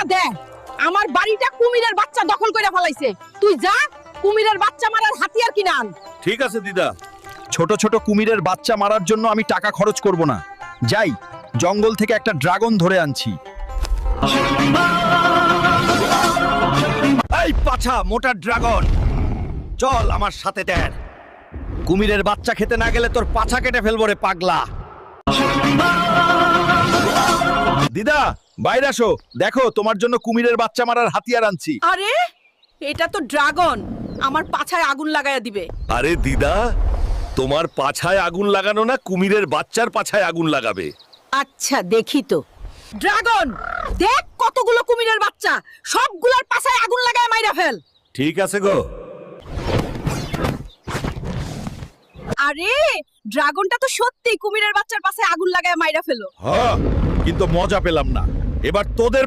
বাড়িটা দে। আমার বাড়িটা কুমিরের বাচ্চা দখল করে ফেলাইছে। তুই যা, কুমিরের বাচ্চা মারার হাতিয়ার কিনে আন। ঠিক আছে, দিদা। ছোট ছোট কুমিরের বাচ্চা মারার জন্য আমি টাকা খরচ করব না। যাই, জঙ্গল থেকে একটা ড্রাগন ধরে আনছি। এই পাছা, মোটা ড্রাগন। চল আমার সাথে দেন কুমিরের বাচ্চা খেতে না গেলে তোর পাছা কেটে ফেলব রে পাগলা। দিদা বাইরে আসো। দেখো তোমার জন্য কুমিরের বাচ্চা মারার হাতিয়ার আনছি। আরে এটা তো ড্রাগন। আমার পাছায় আগুন লাগায়া দিবে। আরে দিদা তোমার পাছায় আগুন লাগানো না কুমিরের বাচ্চার পাছায় আগুন লাগাবে। আচ্ছা দেখি তো। ড্রাগন দেখ কতগুলো কুমিরের বাচ্চা। সবগুলোর পাছায় আগুন লাগায় মাইরা ফেল। ঠিক আছে গো। আরে, ড্রাগনটা তো সত্যি কুমিরের বাচ্চার পাশে আগুন লাগায় মাইরা ফেলো। হ্যাঁ কিন্তু মজা পেলাম না। এবার তোদের